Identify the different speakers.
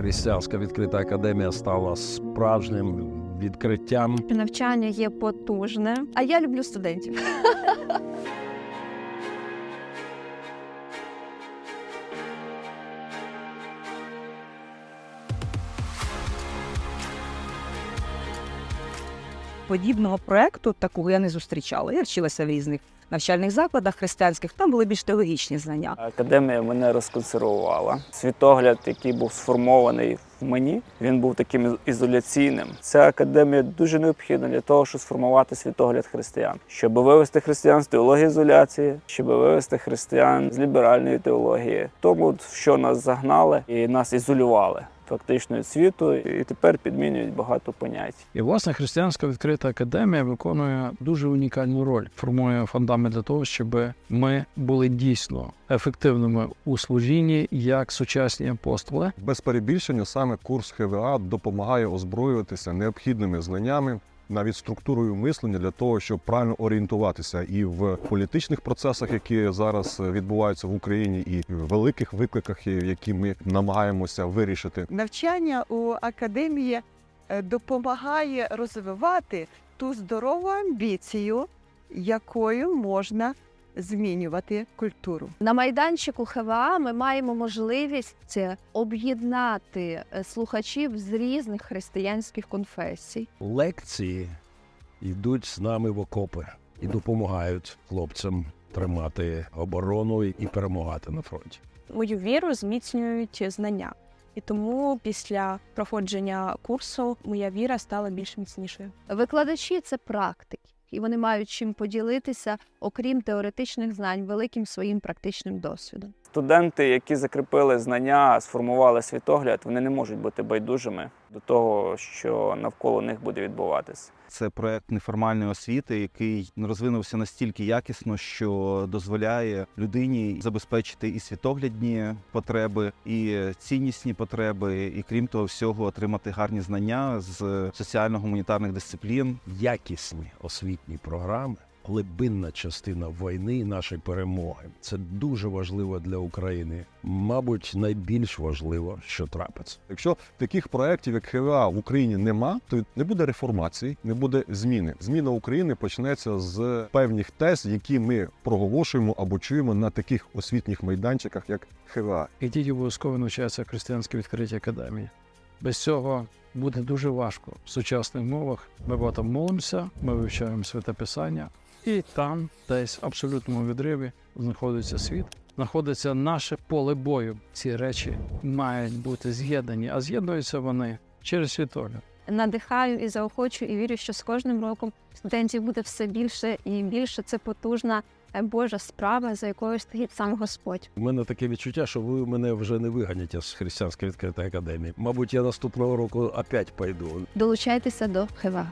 Speaker 1: Християнська відкрита академія стала справжнім відкриттям.
Speaker 2: Навчання є потужне, а я люблю студентів.
Speaker 3: подібного проекту такого я не зустрічала. Я вчилася в різних навчальних закладах християнських, там були більш теологічні знання.
Speaker 4: Академія мене розконсервувала. Світогляд, який був сформований в мені, він був таким ізоляційним. Ця академія дуже необхідна для того, щоб сформувати світогляд християн, щоб вивести християн з теології ізоляції, щоб вивести християн з ліберальної теології, тому що нас загнали і нас ізолювали. Фактично світу, і тепер підмінюють багато понять.
Speaker 1: І власне християнська відкрита академія виконує дуже унікальну роль, формує фундамент для того, щоб ми були дійсно ефективними у служінні як сучасні апостоли.
Speaker 5: Без перебільшення саме курс ХВА допомагає озброюватися необхідними знаннями. Навіть структурою мислення для того, щоб правильно орієнтуватися і в політичних процесах, які зараз відбуваються в Україні, і в великих викликах, які ми намагаємося вирішити.
Speaker 6: Навчання у академії е, допомагає розвивати ту здорову амбіцію, якою можна змінювати культуру.
Speaker 2: На майданчику ХВА ми маємо можливість це об'єднати е, слухачів з різних християнських конфесій.
Speaker 1: Лекції йдуть з нами в окопи і допомагають хлопцям тримати оборону і перемагати на фронті.
Speaker 7: мою віру зміцнюють знання. І тому після проходження курсу моя віра стала більш міцнішою.
Speaker 2: Викладачі це практики, і вони мають чим поділитися, окрім теоретичних знань, великим своїм практичним досвідом.
Speaker 4: Студенти, які закріпили знання, сформували світогляд, вони не можуть бути байдужими до того, що навколо них буде відбуватися.
Speaker 8: Це проект неформальної освіти, який розвинувся настільки якісно, що дозволяє людині забезпечити і світоглядні потреби, і ціннісні потреби, і крім того всього, отримати гарні знання з соціально-гуманітарних дисциплін.
Speaker 1: якісні освітні програми. Глибинна частина війни і нашої перемоги. Це дуже важливо для України. Мабуть, найбільш важливо, що трапиться.
Speaker 5: Якщо таких проєктів, як ХВА в Україні нема, то не буде реформації, не буде зміни. Зміна України почнеться з певних тез, які ми проголошуємо або чуємо на таких освітніх майданчиках, як ХВА.
Speaker 1: І діти обов'язково навчаються в християнській відкритій академії. Без цього буде дуже важко в сучасних мовах. Ми багато молимося, ми вивчаємо святе писання, і там, десь в абсолютному відриві, знаходиться світ, знаходиться наше поле бою. Ці речі мають бути з'єднані, а з'єднуються вони через світогляд.
Speaker 2: Надихаю і заохочую, і вірю, що з кожним роком студентів буде все більше і більше. Це потужна е, Божа справа, за якою стоїть сам Господь.
Speaker 1: У мене таке відчуття, що ви мене вже не виганяте з християнської відкритої академії. Мабуть, я наступного року опять пойду.
Speaker 2: Долучайтеся до ХВА.